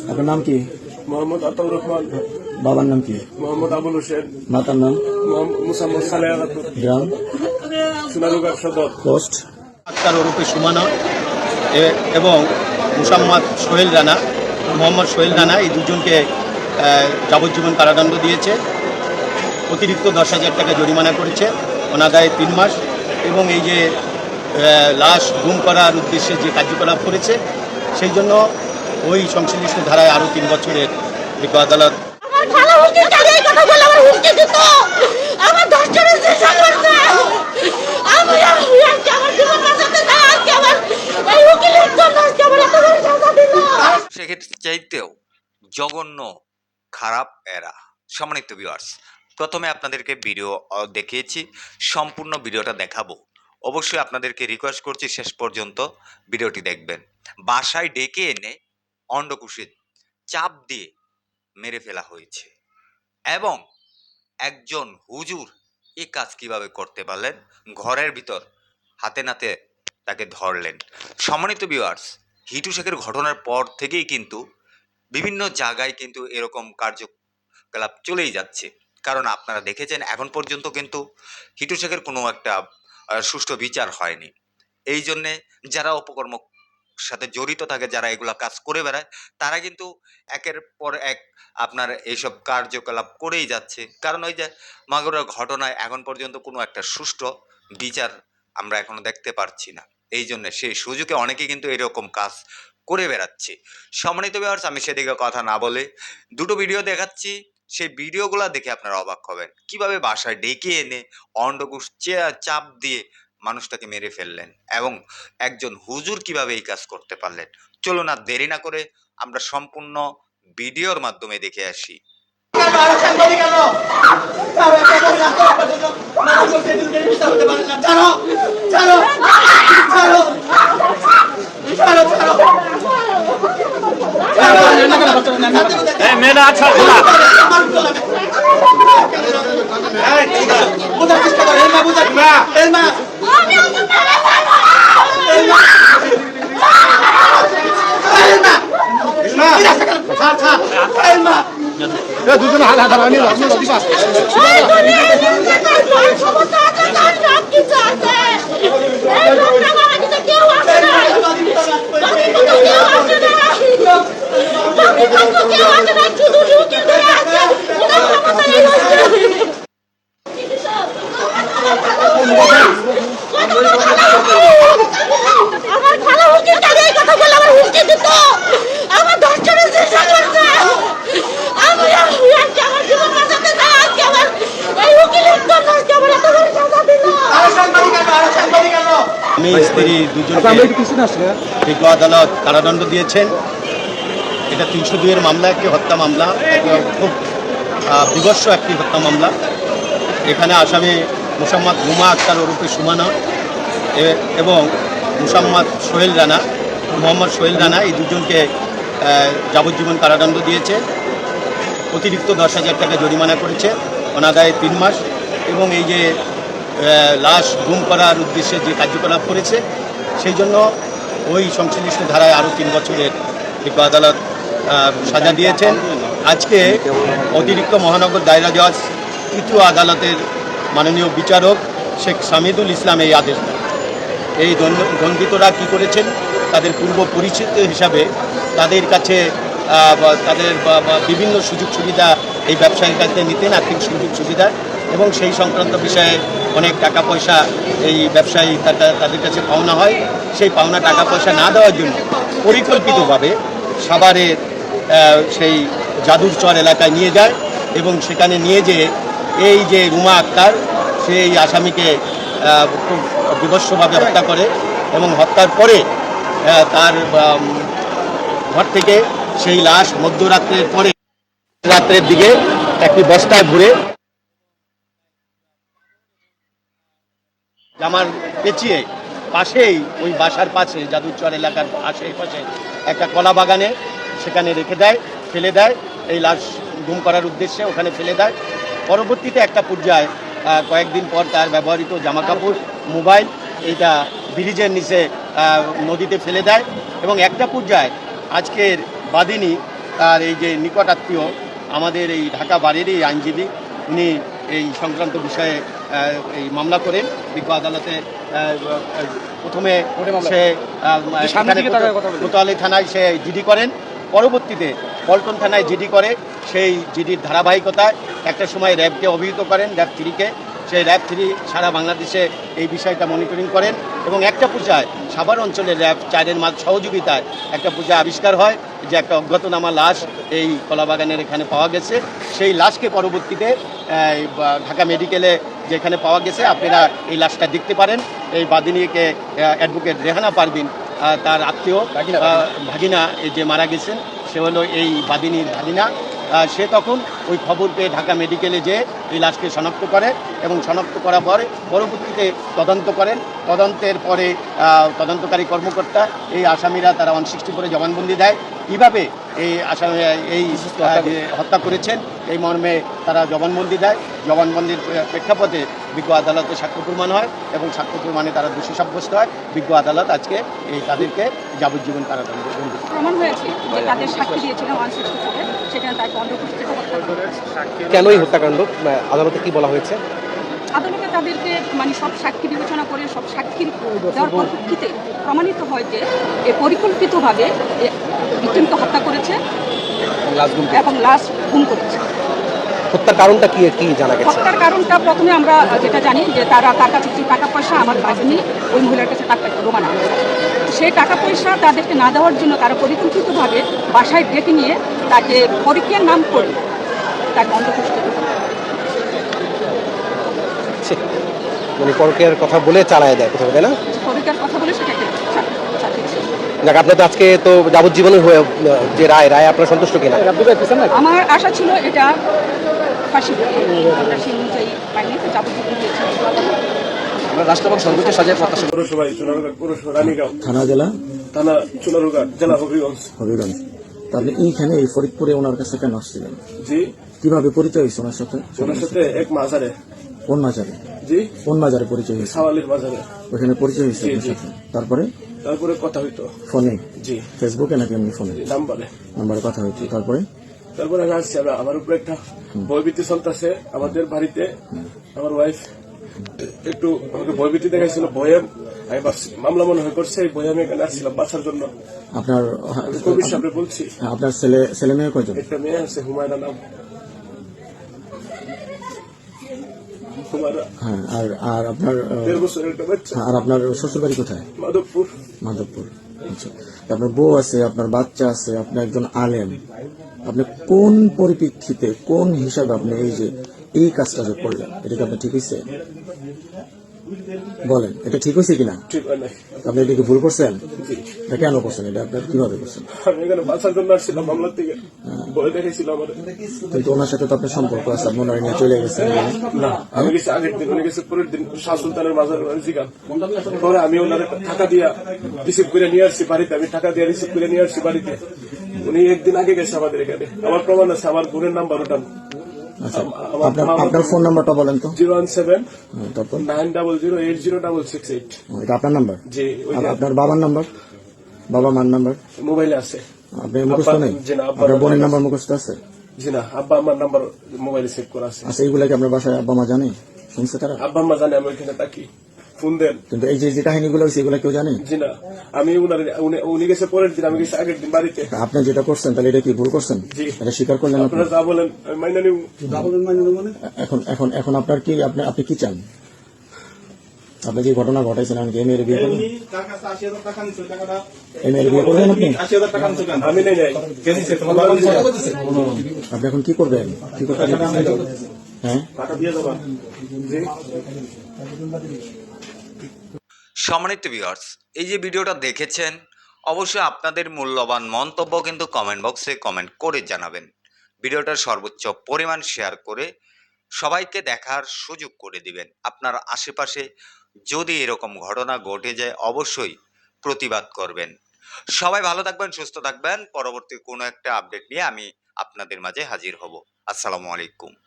আপনার নাম কি? মোহাম্মদ আতাউর রহমান। বাবার নাম কি? মোহাম্মদ আবুল হোসেন। মাতার নাম? মোহাম্মদ মুসাম্মদ সালেহ গ্রাম? সোনালুগার সদর। পোস্ট? আক্তার সুমানা এ- এবং মুসাম্মদ সোহেল রানা মোহাম্মদ সোহেল রানা এই দুজনকে যাবজ্জীবন কারাদণ্ড দিয়েছে। অতিরিক্ত দশ হাজার টাকা জরিমানা করেছে। অনাদায়ে তিন মাস এবং এই যে লাশ গুম করার উদ্দেশ্যে যে কার্যকলাপ করেছে সেই জন্য ওই সংশ্লিষ্ট ধারায় আরও তিন বছরের বিজ্ঞ আদালত সেক্ষেত্রে চাইতেও জঘন্য খারাপ এরা। সম্মানিত ভিউয়ার্স প্রথমে আপনাদেরকে ভিডিও দেখিয়েছি সম্পূর্ণ ভিডিওটা দেখাবো। অবশ্যই আপনাদেরকে রিকোয়েস্ট করছি শেষ পর্যন্ত ভিডিওটি দেখবেন। বাসায় ডেকে এনে অন্ডকুশে চাপ দিয়ে মেরে ফেলা হয়েছে। এবং একজন হুজুর এ কাজ কীভাবে করতে পারলেন? ঘরের ভিতর হাতে নাতে তাকে ধরলেন। সম্মানিত ভিউয়ার্স হিটু শেখের ঘটনার পর থেকেই কিন্তু বিভিন্ন জায়গায় কিন্তু এরকম কার্যকলাপ চলেই যাচ্ছে। কারণ আপনারা দেখেছেন, এখন পর্যন্ত কিন্তু হিটু শেখের কোনো একটা সুষ্ঠু বিচার হয়নি। এই জন্যে যারা উপকর্ম সাথে জড়িত থাকে যারা এগুলা কাজ করে বেড়ায়, তারা কিন্তু একের পর এক আপনার এইসব কার্যকলাপ করেই যাচ্ছে। কারণ ওই যে মাগুরার ঘটনায় এখন পর্যন্ত কোনো একটা সুষ্ঠু বিচার আমরা এখনও দেখতে পারছি না। এই জন্য সেই সুযোগে অনেকে কিন্তু এরকম কাজ করে বেড়াচ্ছে। সম্মানিত ব্যবহার আমি সেদিকে কথা না বলে দুটো ভিডিও দেখাচ্ছি। সেই ভিডিওগুলো দেখে আপনারা অবাক হবেন। কীভাবে বাসায় ডেকে এনে অন্ডকুশ চাপ দিয়ে মানুষটাকে মেরে ফেললেন এবং একজন হুজুর কীভাবে এই কাজ করতে পারলেন? চলুন না দেরি না করে আমরা সম্পূর্ণ ভিডিওর মাধ্যমে দেখে আসি। তার সব কিছু আছে এই লোকটা বাড়িতে কেউ এই হচ্ছে আমার খালা হুমকি কালে এই কথা বলে আমার হুমকি দিত আমার দশ জনের চেষ্টা করছে আমি আমি আজকে আমার জীবন বাঁচাতে চাই আজকে আমার এই উকিলের জন্য আজকে আমার এত বড় সাজা দিল আমি স্ত্রী দুজনকে বিজ্ঞ আদালত কারাদণ্ড দিয়েছেন। এটা তিনশো দুইয়ের মামলা একটি হত্যা মামলা খুব বিভৎস একটি হত্যা মামলা। এখানে আসামি মুসাম্মদ রুমা আক্তার ওরফে সুমানা এবং মুসাম্মদ সোহেল রানা মোহাম্মদ সোহেল রানা এই দুজনকে যাবজ্জীবন কারাদণ্ড দিয়েছে। অতিরিক্ত দশ হাজার টাকা জরিমানা করেছে অনাদায়ে তিন মাস এবং এই যে লাশ গুম করার উদ্দেশ্যে যে কার্যকলাপ করেছে, সেই জন্য ওই সংশ্লিষ্ট ধারায় আরও তিন বছরের বিজ্ঞ আদালত সাজা দিয়েছেন। আজকে অতিরিক্ত মহানগর দায়রা জজ, তৃতীয় আদালতের মাননীয় বিচারক শেখ সামিদুল ইসলাম এই আদেশ দেন। এই দণ্ড- দণ্ডিতরা কী করেছেন, তাদের পূর্ব পরিচিত হিসাবে তাদের কাছে তাদের বিভিন্ন সুযোগ সুবিধা এই ব্যবসায়ীর কাছে নিতেন, আর্থিক সুযোগ সুবিধা। এবং সেই সংক্রান্ত বিষয়ে অনেক টাকা পয়সা এই ব্যবসায়ী তাদের কাছে পাওনা হয়। সেই পাওনা টাকা পয়সা না দেওয়ার জন্য পরিকল্পিতভাবে সাভারের সেই জাদুর চর এলাকায় নিয়ে যায় এবং সেখানে নিয়ে যেয়ে এই যে রুমা আক্তার সেই আসামিকে বিভৎসভাবে হত্যা করে এবং হত্যার পরে তার ঘর থেকে সেই লাশ মধ্যরাত্রের পরে, রাত্রের দিকে একটি বস্তায় ভরে জামার পেঁচিয়ে পাশেই ওই বাসার পাশে যাদুচর এলাকার পাশে পাশে একটা কলা বাগানে সেখানে রেখে দেয়, ফেলে দেয়, এই লাশ গুম করার উদ্দেশ্যে ওখানে ফেলে দেয়। পরবর্তীতে একটা পর্যায়ে কয়েকদিন পর তার ব্যবহৃত জামা কাপড় মোবাইল, এইটা ব্রিজের নিচে নদীতে ফেলে দেয় এবং একটা পর্যায়ে আজকের বাদিনী, তার এই যে নিকট আত্মীয় আমাদের এই ঢাকা বাড়ির এই আইনজীবী, উনি এই সংক্রান্ত বিষয়ে এই মামলা করেন বিজ্ঞ আদালতে প্রথমে সে কোতোয়ালি থানায় সে জিডি করেন। পরবর্তীতে পল্টন থানায় জিডি করে। সেই জিডির ধারাবাহিকতায় একটা সময় র্যাবকে অভিহিত করেন র্যাব থ্রিকে সেই র্যাব থ্রি সারা বাংলাদেশে এই বিষয়টা মনিটরিং করেন এবং একটা পূজায় সাভার অঞ্চলের র্যাব চারের মাঝ সহযোগিতায় একটা পূজা আবিষ্কার হয় যে একটা অজ্ঞাতনামা লাশ এই কলাবাগানের এখানে পাওয়া গেছে। সেই লাশকে পরবর্তীতে ঢাকা মেডিকেলে যেখানে পাওয়া গেছে আপনারা এই লাশটা দেখতে পারেন। এই বাদিনীকে অ্যাডভোকেট রেহানা পারবিন তার আত্মীয় ভাগিনা এই যে মারা গেছেন সে হলো এই বাদিনীর ভাগিনা। সে তখন ওই খবর পেয়ে ঢাকা মেডিকেলে যেয়ে এই লাশকে শনাক্ত করে এবং শনাক্ত করার পরে পরবর্তীতে তদন্ত করেন। তদন্তের পরে তদন্তকারী কর্মকর্তা এই আসামিরা তারা ওয়ান সিক্সটি ফোরে জবানবন্দি দেয়। কীভাবে এই আসামি এই হত্যা করেছেন? এই মর্মে তারা জবানবন্দি দেয়। জবানবন্দির প্রেক্ষাপটে বিজ্ঞ আদালতে সাক্ষ্য প্রমাণ হয় এবং সাক্ষ্য প্রমাণে তারা দোষী সাব্যস্ত হয়। বিজ্ঞ আদালত আজকে এই তাদেরকে যাবজ্জীবন কারাদণ্ড দণ্ড প্রমাণ হয়েছে তাদের সাক্ষী দিয়েছিল ওয়ান সেখানে তার দণ্ড পুষ্টিতে হত্যা করা হয়েছে। কেন এই হত্যাকাণ্ড? আদালতে কি বলা হয়েছে? আদালতে তাদেরকে মানে সব সাক্ষী বিবেচনা করে সব সাক্ষীর দেওয়ার পরিপ্রেক্ষিতে প্রমাণিত হয় যে এ পরিকল্পিতভাবে ভিক্টিমকে হত্যা করেছে এবং লাশ গুম করেছে। হত্যার কারণটা কি কি জানা গেছে? হত্যার কারণটা প্রথমে আমরা যেটা জানি যে তারা তার কাছে কিছু টাকা পয়সা আমার বাজনি ওই মহিলার কাছে টাকা রোমান সেই টাকা পয়সা তাদেরকে না দেওয়ার জন্য তারা পরিকল্পিতভাবে বাসায় ডেকে নিয়ে তাকে পরীক্ষার নাম করে তাকে অন্ধপুষ্ট মানে পরকের কথা বলে চালায় দেয় কোথাও তাই না? পরীক্ষার কথা বলে সেটাকে। যাক আপনার তো আজকে তো যাবজ্জীবনের হয়ে যে রায় রায় আপনার সন্তুষ্ট কিনা? আমার আশা ছিল এটা ফাঁসি হবে। আমরা অনুযায়ী পাইনি তো যাবজ্জীবন দিয়েছি পৌরসভায় সোনারুঘাট পৌরসভা রানীগাঁও। থানা জেলা? থানা জেলা হবিগঞ্জ। হবিগঞ্জ। তাহলে এইখানে এই ফরিদপুরে ওনার কাছে কেন আসছিলেন? জি। কীভাবে পরিচয় হয়েছে ওনার সাথে? ওনার সাথে এক মাজারে। কোন বাজারে জি। কোন বাজারে পরিচয় হয়েছে। সাওয়ালির বাজারে। ওখানে পরিচয় হয়েছে সাথে। তারপরে? তারপরে কথা হইতো। ফোনে? জি। ফেসবুকে নাকি এমনি ফোনে? নাম্বারে। নাম্বারে কথা হয়েছে। তারপরে? তারপরে আমি আসছি আমরা। আমার উপরে একটা ভয়ভীতি চলতেছে আমাদের বাড়িতে। আমার ওয়াইফ একটু আমাকে ভয়ভীতি দেখাইছিল ভয়ে আমি মামলা মনে হয়ে করছে ভয়ে আমি এখানে আসছিলাম বাঁচার জন্য। আপনার কবির সামনে বলছি। আপনার ছেলে ছেলে মেয়ে কয়জন? একটা মেয়ে আছে হুমায়রা নাম হুমায়রা হ্যাঁ আর আর আপনার আর শ্বশুর বাড়ি কোথায়? মাধবপুর। মাধবপুর। আচ্ছা। আপনার বউ আছে আপনার বাচ্চা আছে আপনি একজন আলেম। আপনি কোন পরিপ্রেক্ষিতে কোন হিসাবে আপনি এই যে এই কাজটা যে করলেন এটা কি আপনার ঠিক হয়েছে বলেন এটা ঠিক হয়েছে কিনা? আপনি এটা কি ভুল করছেন? এটা কেন করছেন? এটা আপনার কীভাবে করছেন? আমি এখানে বাঁচার জন্য আসছিলাম মামলার থেকে। ভয় দেখাইছিল আমার। কিন্তু ওনার সাথে তো আপনার সম্পর্ক আছে আপনি ওনার নিয়ে চলে গেছেন। না আমি গেছি আগের দিন উনি গেছে পরের দিন শাহ সুলতানের মাজার জিগান পরে আমি ওনার টাকা দিয়া রিসিভ করে নিয়ে আসছি বাড়িতে আমি টাকা দিয়ে রিসিভ করে নিয়ে আসছি বাড়িতে। উনি একদিন আগে গেছে আমাদের এখানে। আমার প্রমাণ আছে আমার বোনের নাম্বার ওটা। আচ্ছা আপনার আপনার ফোন নাম্বারটা বলেন তো। জিরো ওয়ান সেভেন হ্যাঁ, তারপর? Nine double zero eight zero double six eight. এটা আপনার নাম্বার? জি আপনার বাবার নাম্বার? বাবা মার নাম্বার? মোবাইলে আছে। আপনি মুখস্থ নেই? জি না, আব্বা আপনার বোনের নাম্বার নাম্বার মুখস্থ আছে? জি না আব্বা আমার নাম্বার মোবাইলে সেভ করা আছে। আচ্ছা এইগুলা কি আপনার বাসায় আব্বা মা জানে? শুনছে তারা? আব্বা আম্মা জানে আমি ওইখানে থাকি। ফোন দেন। কিন্তু এই যে যে কাহিনীগুলো হয়েছে এগুলো কেউ জানে? জি না আমি উনার উনি- উনি গেছে পরের দিন আমি গেছি আগের দিন বাড়িতে। আপনি যেটা করছেন তাহলে এটা কি ভুল করছেন? এটা স্বীকার করলেন আপনি? আপনারা যা বলেন আমি মাইনা নিব। এখন এখন এখন আপনার কি আপনি আপনি কি চান? আপনি যে ঘটনা ঘটাইছেন আমি কি এই মেয়ের বিয়ে করবেন এই মেয়ের বিয়ে করবেন আপনি? আপনি এখন কি করবেন? কি করতে হ্যাঁ? টাকা দিয়ে যাবা জি। সম্মানিত ভিউয়ার্স এই যে ভিডিওটা দেখেছেন অবশ্যই আপনাদের মূল্যবান মন্তব্য কিন্তু কমেন্ট বক্সে কমেন্ট করে জানাবেন। ভিডিওটার সর্বোচ্চ পরিমাণ শেয়ার করে সবাইকে দেখার সুযোগ করে দিবেন। আপনার আশেপাশে যদি এরকম ঘটনা ঘটে যায়, অবশ্যই প্রতিবাদ করবেন। সবাই ভালো থাকবেন, সুস্থ থাকবেন। পরবর্তী কোনো একটা আপডেট নিয়ে আমি আপনাদের মাঝে হাজির হব। আসসালামু আলাইকুম।